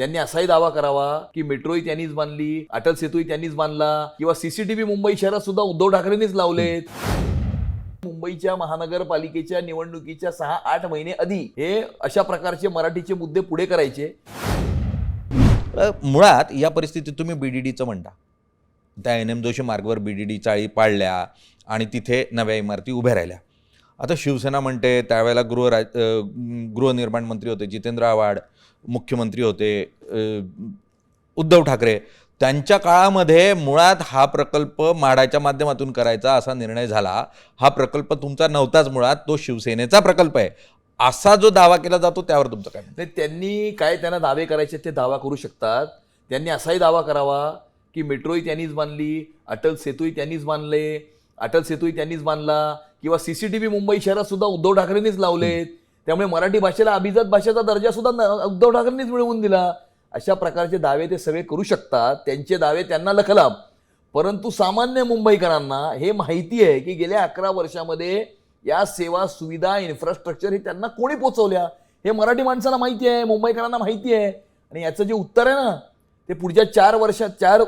त्यांनी असाही दावा करावा की मेट्रोही त्यांनीच बांधली अटल सेतूही त्यांनीच बांधला किंवा सीसीटीव्ही मुंबई शहरात सुद्धा उद्धव ठाकरेंनीच लावलेत. मुंबईच्या महानगरपालिकेच्या निवडणुकीच्या सहा आठ महिने आधी हे अशा प्रकारचे मराठीचे मुद्दे पुढे करायचे. मुळात या परिस्थितीत तुम्ही बीडीडीचं म्हणता. त्या एन एम जोशी मार्गवर बीडीडी चाळी पाळल्या आणि तिथे नव्या इमारती उभ्या राहिल्या. आता शिवसेना म्हणते त्यावेळेला गृहराज गृहनिर्माण मंत्री होते जितेंद्र आव्हाड. मुख्यमंत्री होते उद्धव ठाकरे त्यांच्या काळामध्ये मुळात हा प्रकल्प माडाच्या माध्यमातून करायचा असा निर्णय झाला. हा प्रकल्प तुमचा नव्हताच मुळात तो शिवसेनेचा प्रकल्प आहे. असा जो दावा केला जातो त्यावर तुमचं काय नाही त्यांनी काय त्यांना दावे करायचे ते दावा करू शकतात. त्यांनी असाही दावा करावा की मेट्रोही त्यांनीच बांधली अटल सेतूही त्यांनीच बांधले अटल सेतूही त्यांनीच बांधला किंवा C C T V Mumbai शहरात सुद्धा उद्धव ठाकरेंनीच लावलेत. त्यामुळे मराठी भाषेला अभिजात भाषेचा दर्जा सुद्धा उद्धव ठाकरेंनीच मिळवून दिला. अशा प्रकारचे दावे ते सगळे करू शकतात. त्यांचे दावे त्यांना लखलाम. परंतु सामान्य मुंबईकरांना हे माहिती आहे की गेल्या अकरा वर्षामध्ये या सेवा सुविधा इन्फ्रास्ट्रक्चर हे त्यांना कोणी पोचवल्या? हे मराठी माणसाला माहिती आहे मुंबईकरांना माहिती आहे. आणि याचं जे उत्तर आहे ना ते पुढच्या चार वर्षात चार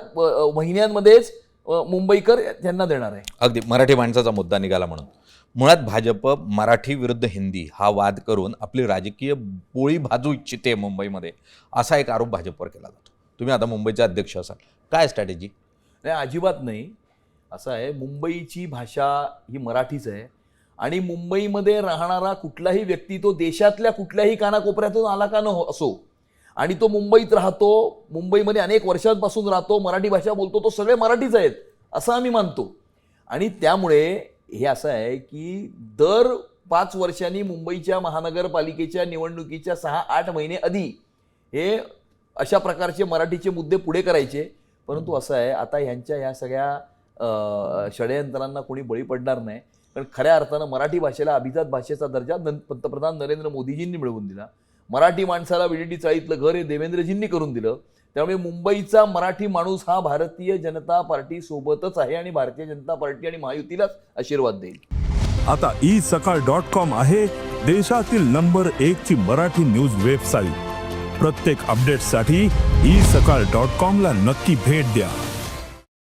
महिन्यांमध्येच मुंबईकर त्यांना देणार आहे. अगदी मराठी माणसाचा मुद्दा निघाला म्हणून. मुळात भाजप मराठी विरुद्ध हिंदी हा वाद करून आपली राजकीय पोळी भाजू इच्छिते मुंबईमध्ये असा एक आरोप भाजपवर केला जातो. तुम्ही आता मुंबईचे अध्यक्ष असाल. काय स्ट्रॅटेजी नाही अजिबात नाही. असं आहे मुंबईची भाषा ही मराठीच आहे. आणि मुंबईमध्ये राहणारा कुठलाही व्यक्ती तो देशातल्या कुठल्याही कानाकोपऱ्यातून आला का न हो- असो. आणि तो मुंबईत राहतो मुंबईमध्ये अनेक वर्षांपासून राहतो मराठी भाषा बोलतो तो सगळे मराठीच आहेत असं आम्ही मानतो. आणि त्यामुळे हे असं आहे की दर पाच वर्षांनी मुंबईच्या महानगरपालिकेच्या निवडणुकीच्या सहा आठ महिने आधी हे अशा प्रकारचे मराठीचे मुद्दे पुढे करायचे. परंतु असं आहे आता ह्यांच्या ह्या सगळ्या षडयंत्रांना कोणी बळी पडणार नाही. कारण खऱ्या अर्थानं मराठी भाषेला अभिजात भाषेचा दर्जा पंतप्रधान नरेंद्र मोदीजींनी मिळवून दिला. मराठी माणसाला विडीडी चाळीतलं घर हे देवेंद्रजींनी करून दिलं. त्यामुळे मुंबईचा मराठी माणूस हा भारतीय जनता पार्टी सोबतच आहे आणि भारतीय जनता पार्टी आणि महायुतीलाच आशीर्वाद देईल. आता ई सकाळ डॉट कॉम आहे देशातील नंबर एक ची मराठी न्यूज वेबसाईट. प्रत्येक अपडेटसाठी ई सकाळ डॉट कॉम ला नक्की भेट द्या.